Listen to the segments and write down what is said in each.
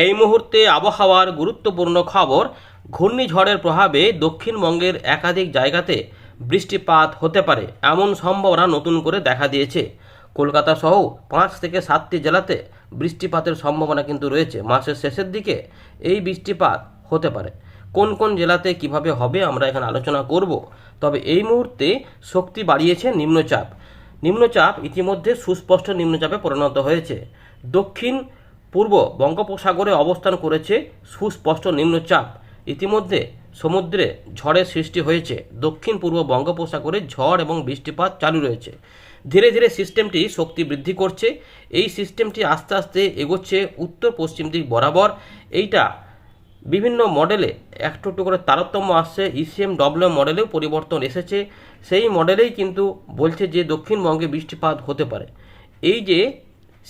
এই মুহূর্তে আবহাওয়ার গুরুত্বপূর্ণ খবর, ঘূর্ণিঝড়ের প্রভাবে দক্ষিণবঙ্গের একাধিক জায়গাতে বৃষ্টিপাত হতে পারে, এমন সম্ভাবনা নতুন করে দেখা দিয়েছে। কলকাতা সহ পাঁচ থেকে সাতটি জেলাতে বৃষ্টিপাতের সম্ভাবনা কিন্তু রয়েছে। মাসের শেষের দিকে এই বৃষ্টিপাত হতে পারে। কোন কোন জেলাতে কীভাবে হবে আমরা এখানে আলোচনা করব। তবে এই মুহূর্তে শক্তি বাড়িয়েছে নিম্নচাপ। নিম্নচাপ ইতিমধ্যে সুস্পষ্ট নিম্নচাপে পরিণত হয়েছে। দক্ষিণ পূর্ব বঙ্গোপসাগরে অবস্থান করেছে সুস্পষ্ট নিম্নচাপ। ইতিমধ্যে সমুদ্রে ঝড়ের সৃষ্টি হয়েছে। দক্ষিণ পূর্ব বঙ্গোপসাগরে ঝড় এবং বৃষ্টিপাত চালু রয়েছে। ধীরে ধীরে সিস্টেমটি শক্তি বৃদ্ধি করছে। এই সিস্টেমটি আস্তে আস্তে এগোচ্ছে উত্তর পশ্চিম দিক বরাবর। এইটা বিভিন্ন মডেলে একটু একটু করে তারতম্য আসছে। E ইসিএম ডব্লিউ মডেলেও পরিবর্তন এসেছে। সেই মডেলেই কিন্তু বলছে যে দক্ষিণবঙ্গে বৃষ্টিপাত হতে পারে। এই যে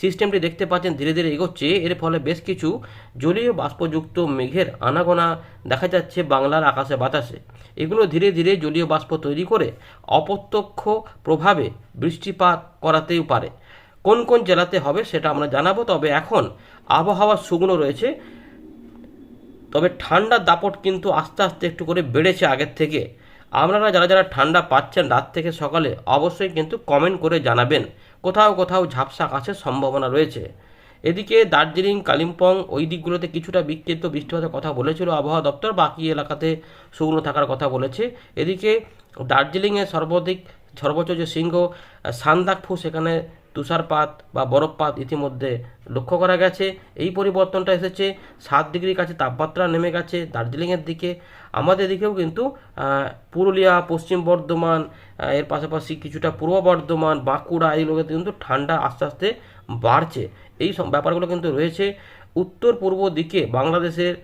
সিস্টেমটি দেখতে পাচ্ছেন ধীরে ধীরে এগোচ্ছে। এর ফলে বেশ কিছু জলীয় বাষ্পযুক্ত মেঘের আনাগোনা দেখা যাচ্ছে বাংলার আকাশে, বাতাসে। এগুলো ধীরে ধীরে জলীয় বাষ্প তৈরি করে অপ্রত্যক্ষ প্রভাবে বৃষ্টিপাত করাতেও পারে। কোন কোন জেলাতে হবে সেটা আমরা জানাব, তবে এখন আবহাওয়া শুকনো রয়েছে। তবে ঠান্ডার দাপট কিন্তু আস্তে আস্তে একটু করে বেড়েছে আগের থেকে। আপনারা যারা যারা ঠান্ডা পাচ্ছেন রাত থেকে সকালে অবশ্যই কিন্তু কমেন্ট করে জানাবেন। কোথাও কোথাও ঝাপসা আকাশের সম্ভাবনা রয়েছে। এদিকে দার্জিলিং, কালিম্পং, ওই দিকগুলোতে কিছুটা বিক্ষিপ্ত বৃষ্টিপাতের কথা বলেছিল আবহাওয়া দপ্তর, বাকি এলাকাতে শুকনো থাকার কথা বলেছে। এদিকে দার্জিলিংয়ে সর্বাধিক সর্বোচ্চ যে সিংহ সান্দাকফু, সেখানে তুষারপাত বা বরফপাত ইতিমধ্যে লক্ষ্য করা গেছে। এই পরিবর্তনটা এসেছে, সাত ডিগ্রির কাছে তাপমাত্রা নেমে গেছে দার্জিলিংয়ের দিকে। আমাদের দিকেও কিন্তু পুরুলিয়া, পশ্চিম বর্ধমান এর পাশাপাশি কিছুটা পূর্ব বর্ধমান, বাঁকুড়া এইগুলোতে কিন্তু ঠান্ডা আস্তে আস্তে বাড়ছে। এই ব্যাপারগুলো কিন্তু রয়েছে। উত্তর পূর্ব দিকে বাংলাদেশের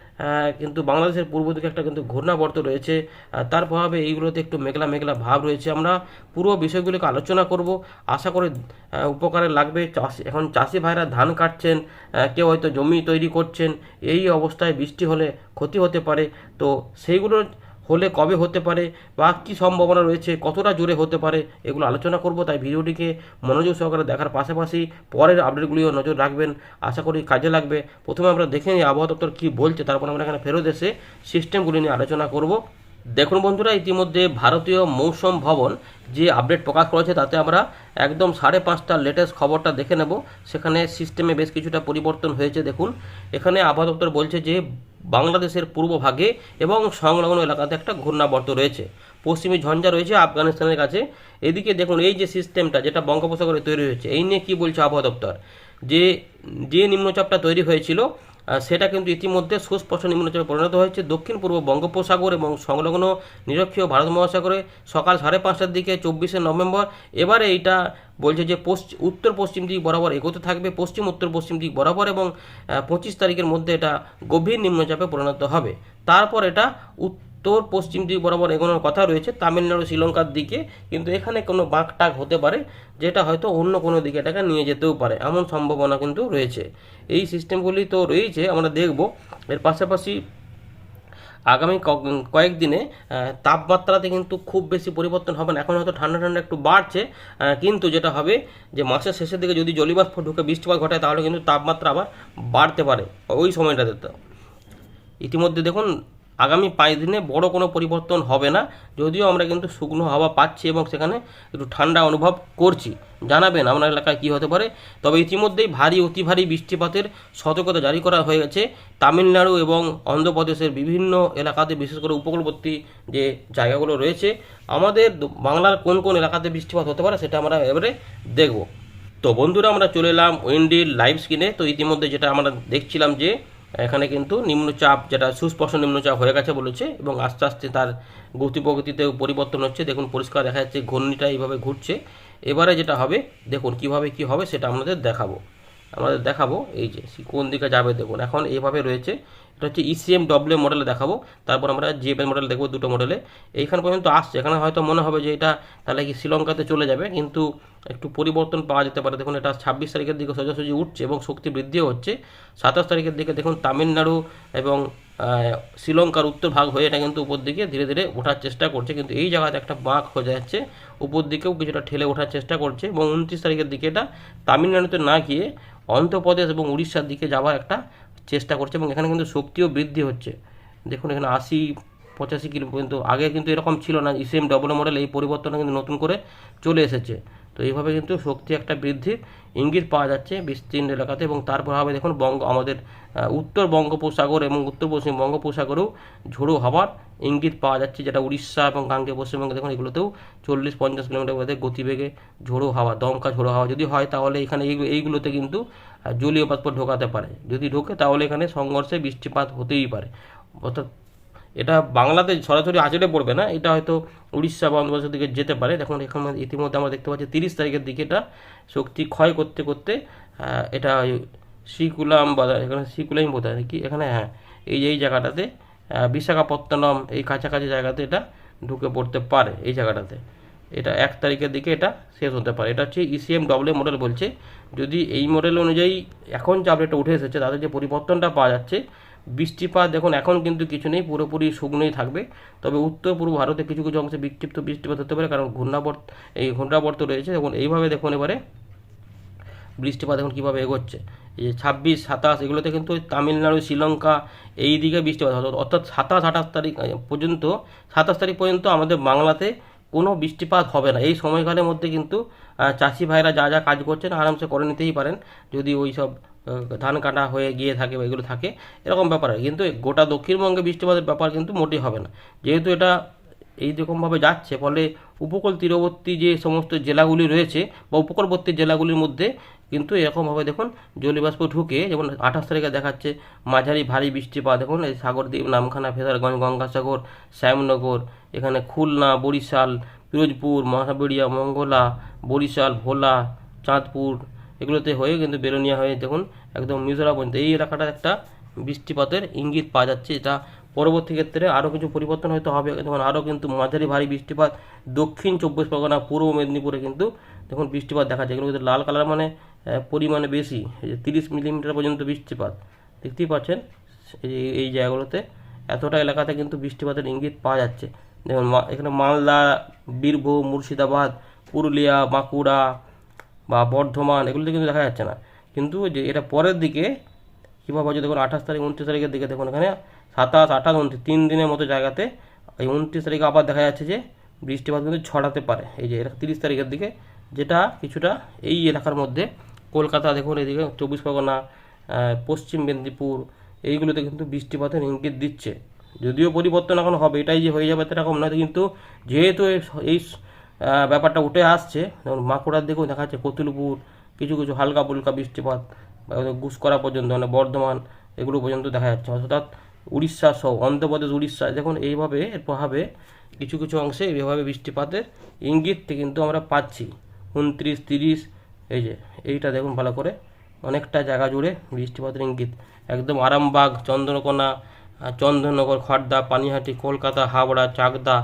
কিন্তু বাংলাদেশের পূর্ব দিকে একটা কিন্তু ঘূর্ণাবর্ত রয়েছে তার প্রভাবে এইগুলোতে একটু মেঘলা মেঘলা ভাব রয়েছে। আমরা পুরো বিষয়গুলিকে আলোচনা করব। আশা করে উপকারে লাগবে। চাষি, এখন চাষি ভাইরা ধান কাটছেন কেউ হয়তো জমি তৈরি করছেন, এই অবস্থায় বৃষ্টি হলে ক্ষতি হতে পারে। তো সেইগুলো হলে কবে হতে পারে বা কী সম্ভাবনা রয়েছে, কতটা জোরে হতে পারে, এগুলো আলোচনা করব। তাই ভিডিওটিকে মনোযোগ সহকারে দেখার পাশাপাশি পরের আপডেটগুলিও নজর রাখবেন। আশা করি কাজে লাগবে। প্রথমে আমরা দেখে নিই আবহাওয়া দপ্তর কী বলছে, তারপর আমরা এখানে ফেরত এসে সিস্টেমগুলি নিয়ে আলোচনা করব। দেখুন বন্ধুরা, ইতিমধ্যে ভারতীয় মৌসুম ভবন যে আপডেট প্রকাশ করেছে, তাতে আমরা একদম সাড়ে পাঁচটার লেটেস্ট খবরটা দেখে নেব। সেখানে সিস্টেমে বেশ কিছুটা পরিবর্তন হয়েছে, দেখুন। এখানে আবহাওয়া দপ্তর বলছে যে, বাংলাদেশের পূর্বভাগে এবং সংলগ্ন এলাকাতে একটা ঘূর্ণাবর্ত রয়েছে। পশ্চিমী ঝঞ্ঝা রয়েছে আফগানিস্তানের কাছে। এদিকে দেখুন, এই যে সিস্টেমটা যেটা বঙ্গোপসাগরে তৈরি হয়েছে, এই নিয়ে কী বলছে আবহাওয়া দপ্তর? যে যে নিম্নচাপটা তৈরি হয়েছিল সেটা কিন্তু ইতিমধ্যে সুস্পষ্ট নিম্নচাপে পরিণত হয়েছে। দক্ষিণ পূর্ব বঙ্গোপসাগর এবং সংলগ্ন নিরক্ষীয় ভারত মহাসাগরে সকাল সাড়ে পাঁচটার দিকে চব্বিশে নভেম্বর। এবারে এইটা বলছে যে পশ্চিম উত্তর পশ্চিম দিক বরাবর এগোতে থাকবে, পশ্চিম উত্তর পশ্চিম দিক বরাবর এবং পঁচিশ তারিখের মধ্যে এটা গভীর নিম্নচাপে পরিণত হবে। তারপর এটা উত্তর পশ্চিম দিক বরাবর এগোনোর কথা রয়েছে। তামিলনাড়ু, শ্রীলঙ্কার দিকে কিন্তু এখানে কোনো বাঁক টাক হতে পারে, যেটা হয়তো অন্য কোনো দিকে এটাকে নিয়ে যেতেও পারে, এমন সম্ভাবনা কিন্তু রয়েছে। এই সিস্টেমগুলি তো রয়েছে, আমরা দেখব। এর পাশাপাশি আগামী কয়েকদিনে তাপমাত্রাতে কিন্তু খুব বেশি পরিবর্তন হবে না। এখন হয়তো ঠান্ডা ঠান্ডা একটু বাড়ছে কিন্তু যেটা হবে যে মাসের শেষের দিকে যদি জলীয়বাষ্প ঢুকে বৃষ্টিপাত ঘটায়, তাহলে কিন্তু তাপমাত্রা আবার বাড়তে পারে ওই সময়টাতে তো। ইতিমধ্যে দেখুন আগামী পাঁচ দিনে বড় কোনো পরিবর্তন হবে না। যদিও আমরা কিন্তু শুকনো হাওয়া পাচ্ছি এবং সেখানে একটু ঠান্ডা অনুভব করছি। জানাবেন আপনার এলাকায় কী হতে পারে। তবে ইতিমধ্যেই ভারী, অতি ভারী বৃষ্টিপাতের সতর্কতা জারি করা হয়ে গেছে তামিলনাড়ু এবং অন্ধ্রপ্রদেশের বিভিন্ন এলাকাতে বিশেষ করে উপকূলবর্তী যে জায়গাগুলো রয়েছে, আমাদের বাংলার কোন কোন এলাকাতে বৃষ্টিপাত হতে পারে সেটা আমরা এবারে দেখব। তো বন্ধুরা, আমরা চলে এলাম উইন্ডির লাইভ স্ক্রিনে। তো ইতিমধ্যে যেটা আমরা দেখছিলাম যে এখানে কিন্তু নিম্নচাপ, যেটা সুস্পর্শ নিম্নচাপ হয়ে গেছে বলেছে, এবং আস্তে আস্তে তার গতি প্রগতিতেও পরিবর্তন হচ্ছে। দেখুন, পরিষ্কার দেখা যাচ্ছে ঘূর্ণিটা এইভাবে ঘুরছে। এবারে যেটা হবে, দেখুন কীভাবে কি হবে, সেটা আমাদের দেখাবো। আমাদের দেখাবো, এই যে কোন দিকে যাবে, দেখুন। এখন এইভাবে রয়েছে এটা হচ্ছে ইসিএম ডব্লিউ মডেলে দেখাবো। তারপর আমরা জিএফএল মডেল দেখব দুটো মডেলে এইখান পর্যন্ত আসছে। এখানে হয়তো মনে হবে যে এটা তাহলে কি শ্রীলঙ্কাতে চলে যাবে, কিন্তু একটু পরিবর্তন পাওয়া যেতে পারে। দেখুন, এটা ছাব্বিশ তারিখের দিকে সোজাসুজি উঠছে এবং শক্তি বৃদ্ধিও হচ্ছে। সাতাশ তারিখের দিকে দেখুন তামিলনাড়ু এবং শ্রীলঙ্কার উত্তর ভাগ হয়ে এটা কিন্তু উপর দিকে ধীরে ধীরে ওঠার চেষ্টা করছে। কিন্তু এই জায়গাতে একটা বাঁক হয়ে যাচ্ছে। উপর দিকেও কিছুটা ঠেলে ওঠার চেষ্টা করছে এবং উনত্রিশ তারিখের দিকে এটা তামিলনাড়ুতে না গিয়ে অন্ধ্রপ্রদেশ এবং উড়িষ্যার দিকে যাওয়ার একটা চেষ্টা করছে এবং এখানে কিন্তু শক্তিও বৃদ্ধি হচ্ছে। দেখুন, এখানে আশি, পঁচাশি কিলো পর্যন্ত, আগে কিন্তু এরকম ছিল না ইসিএম ডবল মডেল এই পরিবর্তন কিন্তু নতুন করে চলে এসেছে। তো এইভাবে কিন্তু শক্তি একটা বৃদ্ধির ইঙ্গিত পাওয়া যাচ্ছে বিস্তীর্ণ এলাকাতে এবং তার প্রভাবে দেখুন, বঙ্গ, আমাদের উত্তর বঙ্গোপসাগর এবং উত্তর পশ্চিম বঙ্গোপসাগরেও ঝোড়ো হওয়ার ইঙ্গিত পাওয়া যাচ্ছে, যেটা উড়িষ্যা এবং গাঙ্গে পশ্চিমবঙ্গে দেখুন, এগুলোতেও চল্লিশ, পঞ্চাশ কিলোমিটার গতিবেগে ঝোড়ো হাওয়া, দমকা ঝোড়ো হাওয়া যদি হয় তাহলে এখানে এই- এইগুলোতে কিন্তু জলীয় বাষ্প ঢোকাতে পারে। যদি ঢোকে তাহলে এখানে সংঘর্ষে বৃষ্টিপাত হতেই পারে। অর্থাৎ এটা বাংলাতে সরাসরি আচড়ে পড়বে না, এটা হয়তো উড়িষ্যা বা অন্ধ্রপ্রদেশের দিকে যেতে পারে। দেখুন, এখানে ইতিমধ্যে আমরা দেখতে পাচ্ছি তিরিশ তারিখের দিকে এটা শক্তি ক্ষয় করতে করতে এটা শ্রীকুলাম বা এখানে শ্রীকুলাম বোধ হয় কি এখানে হ্যাঁ এই এই জায়গাটাতে বিশাখাপত্তনম, এই কাছাকাছি জায়গাতে এটা ঢুকে পড়তে পারে, এই জায়গাটাতে। এটা এক তারিখের দিকে এটা শেষ হতে পারে। এটা হচ্ছে ইসিএম ডব্লিউ মডেল বলছে। যদি এই মডেল অনুযায়ী এখন যে আপডেটটা উঠে এসেছে তাদের যে পরিবর্তনটা পাওয়া যাচ্ছে, বৃষ্টিপাত দেখুন, এখন কিন্তু কিছু নেই, পুরোপুরি শুকনোই থাকবে। তবে উত্তর পূর্ব ভারতে কিছু কিছু অংশে বিক্ষিপ্ত বৃষ্টিপাত হতে পারে, কারণ ঘূর্ণাবর্ত, এই ঘূর্ণাবর্ত রয়েছে। এবং এইভাবে দেখুন এবারে বৃষ্টিপাত এখন কীভাবে এগোচ্ছে। এই যে ছাব্বিশ, সাতাশ, এগুলোতে কিন্তু তামিলনাড়ু, শ্রীলঙ্কা এই দিকে বৃষ্টিপাত অর্থাৎ সাতাশ, আঠাশ তারিখ পর্যন্ত, সাতাশ তারিখ পর্যন্ত আমাদের বাংলাতে কোনো বৃষ্টিপাত হবে না। এই সময়কালের মধ্যে কিন্তু চাষি ভাইরা যা যা কাজ করছেন আরামসে করে নিতেই পারেন। যদি ওই সব ধান কাটা হয়ে গিয়ে থাকে বা এগুলো থাকে, এরকম ব্যাপার। কিন্তু গোটা দক্ষিণবঙ্গে বৃষ্টিপাতের ব্যাপার কিন্তু মোটেই হবে না। যেহেতু এটা এই রকমভাবে যাচ্ছে, ফলে উপকূল তীরবর্তী যে সমস্ত জেলাগুলি রয়েছে বা উপকূলবর্তী জেলাগুলির মধ্যে কিন্তু এরকমভাবে দেখুন জলীয়বাষ্প ঢুকে, যেমন আঠাশ তারিখে দেখাচ্ছে মাঝারি ভারী বৃষ্টিপাত, দেখুন এই সাগরদ্বীপ, নামখানা, ফেদারগঞ্জ, গঙ্গাসাগর, শ্যামনগর, এখানে খুলনা, বরিশাল, পিরোজপুর মহাবেড়িয়া মঙ্গলা, বরিশাল, ভোলা, চাঁদপুর, এগুলোতে হয়ে কিন্তু বেরোনিয়া হয়ে দেখুন একদম মিজোরাম পর্যন্ত। এই এলাকাটা একটা বৃষ্টিপাতের ইঙ্গিত পাওয়া যাচ্ছে এটা পরবর্তী ক্ষেত্রে আরও কিছু পরিবর্তন হয়তো হবে। যেমন আরও কিন্তু মাঝারি ভারী বৃষ্টিপাত, দক্ষিণ চব্বিশ পরগনা, পূর্ব মেদিনীপুরে কিন্তু দেখুন বৃষ্টিপাত দেখা যায়। কিন্তু লাল কালার মানে পরিমাণে বেশি, এই যে তিরিশ মিলিমিটার পর্যন্ত বৃষ্টিপাত। দেখতেই পাচ্ছেন, এই এই জায়গাগুলোতে এতটা এলাকাতে কিন্তু বৃষ্টিপাতের ইঙ্গিত পাওয়া যাচ্ছে। যেমন এখানে মালদা, বীরভূম, মুর্শিদাবাদ, পুরুলিয়া, বাঁকুড়া বা বর্ধমান এগুলোতে কিন্তু দেখা যাচ্ছে না। কিন্তু যে এটা পরের দিকে, কীভাবে হচ্ছে দেখুন আঠাশ তারিখ, উনত্রিশ তারিখের দিকে দেখুন এখানে সাতাশ, আঠাশ, উনত্রিশ, তিন দিনের মতো জায়গাতে এই উনত্রিশ তারিখে আবার দেখা যাচ্ছে যে বৃষ্টিপাত কিন্তু ছড়াতে পারে। এই যে তিরিশ তারিখের দিকে যেটা কিছুটা এই এলাকার মধ্যে, কলকাতা দেখুন, এদিকে চব্বিশ পরগনা পশ্চিম মেদিনীপুর, এইগুলোতে কিন্তু বৃষ্টিপাতের ইঙ্গিত দিচ্ছে। যদিও পরিবর্তন এখন হবে, এটাই যে হয়ে যাবে এরকম নয়, কিন্তু যেহেতু এই ব্যাপারটা উঠে আসছে, যেমন মাকুড়ার দিকেও দেখা যাচ্ছে কতুলপুর, কিছু কিছু হালকা ফুলকা বৃষ্টিপাত গুসকরা পর্যন্ত মানে বর্ধমান, এগুলো পর্যন্ত দেখা যাচ্ছে। অর্থাৎ উড়িষ্যা সহ অন্ধ্রপ্রদেশ উড়িষ্যা দেখুন এইভাবে এর প্রভাবে কিছু কিছু অংশে এইভাবে বৃষ্টিপাতের ইঙ্গিত কিন্তু আমরা পাচ্ছি। উনত্রিশ তিরিশ এই যে এইটা দেখুন ভালো করে অনেকটা জায়গা জুড়ে বৃষ্টিপাতের ইঙ্গিত। একদম আরামবাগ চন্দ্রকোনা আহ, চন্দননগর খড়দা পানিহাটি কলকাতা হাওড়া চাকদা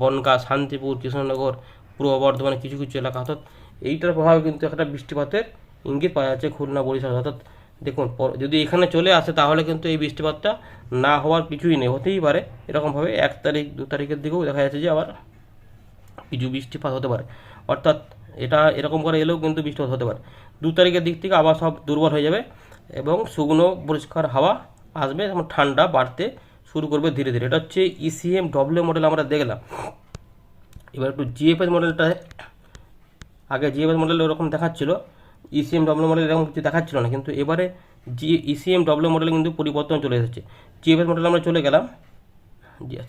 বনগাঁ শান্তিপুর কৃষ্ণনগর পূর্ব বর্ধমানে কিছু কিছু এলাকা। অর্থাৎ এইটার প্রভাবে কিন্তু একটা বৃষ্টিপাতের ইঙ্গিত পাওয়া যাচ্ছে খুলনা বরিশাল। অর্থাৎ দেখুন যদি এখানে চলে আসে তাহলে কিন্তু এই বৃষ্টিপাতটা না হওয়ার কিছুই নেই, হতেই পারে। এরকমভাবে এক তারিখ, দু তারিখের দিকেও দেখা যাচ্ছে যে আবার কিছু বৃষ্টিপাত হতে পারে। অর্থাৎ এটা এরকম করে এলেও কিন্তু বৃষ্টিপাত হতে পারে। দু তারিখের দিক থেকে আবার সব দুর্বল হয়ে যাবে এবং শুকনো পরিষ্কার হাওয়া আসবে এবং ঠান্ডা বাড়তে শুরু করবে ধীরে ধীরে। এটা হচ্ছে ইসিএম ডব্লিউ মডেল আমরা দেখলাম। এবার একটু জিএফএস মডেলটা আগে জিএফএস মডেল ওরকম দেখাচ্ছিল। ইসিএম ডব্লিউ মডেল এরকম কিছু দেখাচ্ছিল না, কিন্তু এবারে জি ইসিএম ডব্লিউ মডেল কিন্তু পরিবর্তন চলে এসেছে। জিএফএস মডেল আমরা চলে গেলাম।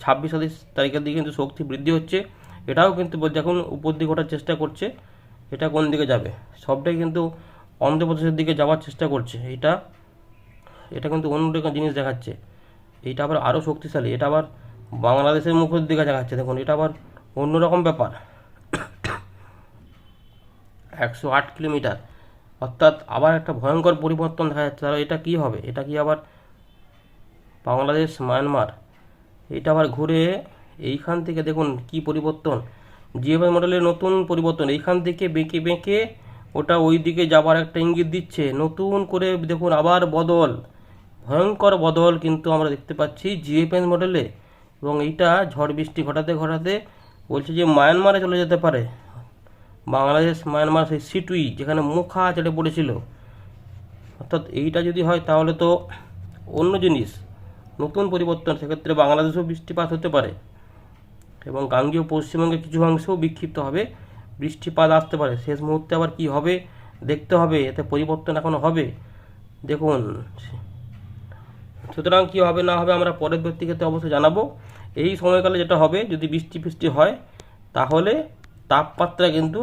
ছাব্বিশ সাতাশ তারিখের দিকে কিন্তু শক্তি বৃদ্ধি হচ্ছে। এটাও কিন্তু বলছে এখন উপর দিকে ওঠার চেষ্টা করছে, এটা কোন দিকে যাবে? সবটাই কিন্তু অন্ধ্রপ্রদেশের দিকে যাওয়ার চেষ্টা করছে। এটা এটা কিন্তু অন্য রকম জিনিস দেখাচ্ছে। এটা আবার আরও শক্তিশালী। এটা আবার বাংলাদেশের মুখের দিকে দেখাচ্ছে। দেখুন, এটা আবার অন্যরকম ব্যাপার। একশো আট কিলোমিটার। অর্থাৎ আবার একটা ভয়ঙ্কর পরিবর্তন দেখা যাচ্ছে। তাহলে এটা কি হবে? এটা কি আবার বাংলাদেশ, মায়ানমার? এটা আবার ঘুরে এইখান থেকে দেখুন কি পরিবর্তন। জিএফআই মডেলের নতুন পরিবর্তন। এইখান থেকে বেঁকে বেঁকে ওটা ওই দিকে যাবার একটা ইঙ্গিত দিচ্ছে। নতুন করে দেখুন আবার বদল। ভয়ঙ্কর বদল কিন্তু আমরা দেখতে পাচ্ছি জিএফএস মডেলে। এবং এইটা ঝড় বৃষ্টি ঘটাতে ঘটাতে বলছে যে মায়ানমারে চলে যেতে পারে। বাংলাদেশ মায়ানমার সেই সিটুই যেখানে মুখা চেটে পড়েছিল। অর্থাৎ এইটা যদি হয় তাহলে তো অন্য জিনিস। নতুন পরিবর্তন, সেক্ষেত্রে বাংলাদেশেও বৃষ্টিপাত হতে পারে এবং গাঙ্গীয় পশ্চিমবঙ্গের কিছু অংশেও বিক্ষিপ্ত হবে। বৃষ্টিপাত আসতে পারে। শেষ মুহূর্তে আবার কি হবে দেখতে হবে, এতে পরিবর্তন এখনও হবে। দেখুন, সুতরাং কী হবে না হবে আমরা পরের ব্যক্তিগত অবশ্যই জানাব। এই সময়কালে যেটা হবে, যদি বৃষ্টি ফৃষ্টি হয়, তাহলে তাপমাত্রা কিন্তু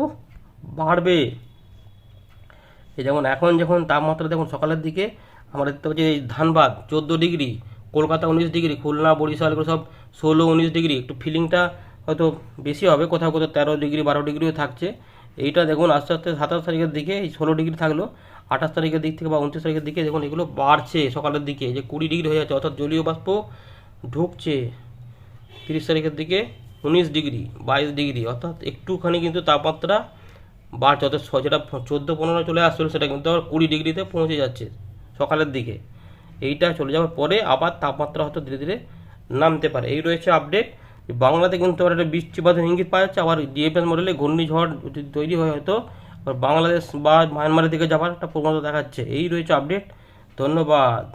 বাড়বে। এই যেমন এখন যখন তাপমাত্রা দেখুন সকালের দিকে, আমরা দেখতে পাচ্ছি এই ধানবাদ, চোদ্দ ডিগ্রি, কলকাতা উনিশ ডিগ্রি, খুলনা, বরিশাল, এগুলো সব ষোলো, উনিশ ডিগ্রি। একটু ফিলিংটা হয়তো বেশি হবে, কোথাও কোথাও তেরো ডিগ্রি, বারো ডিগ্রিও থাকছে। এইটা দেখুন আস্তে আস্তে সাতাশ তারিখের দিকে এই ষোলো ডিগ্রি থাকল। আঠাশ তারিখের দিক থেকে বা উনত্রিশ তারিখের দিকে দেখুন এগুলো বাড়ছে সকালের দিকে। যে কুড়ি ডিগ্রি হয়ে যাচ্ছে, অর্থাৎ জলীয় বাষ্প ঢুকছে। তিরিশ তারিখের দিকে উনিশ ডিগ্রি, বাইশ ডিগ্রি, অর্থাৎ একটুখানি কিন্তু তাপমাত্রা বাড়ছে অর্থাৎ যেটা চোদ্দ, পনেরো চলে আসছিল, সেটা কিন্তু আবার কুড়ি ডিগ্রিতে পৌঁছে যাচ্ছে সকালের দিকে। এইটা চলে যাওয়ার পরে আবার তাপমাত্রা হয়তো ধীরে ধীরে নামতে পারে। এই রয়েছে আপডেট বাংলাতে কিন্তু আবার একটা বৃষ্টিপাতের ইঙ্গিত পাওয়া যাচ্ছে। আবার ডিএফএস মডেলে ঘূর্ণিঝড় তৈরি হয় হয়তো বাংলাদেশ বা মায়ানমারের দিকে যাওয়ার একটা প্রবণতা দেখাচ্ছে। এই রয়েছে আপডেট ধন্যবাদ।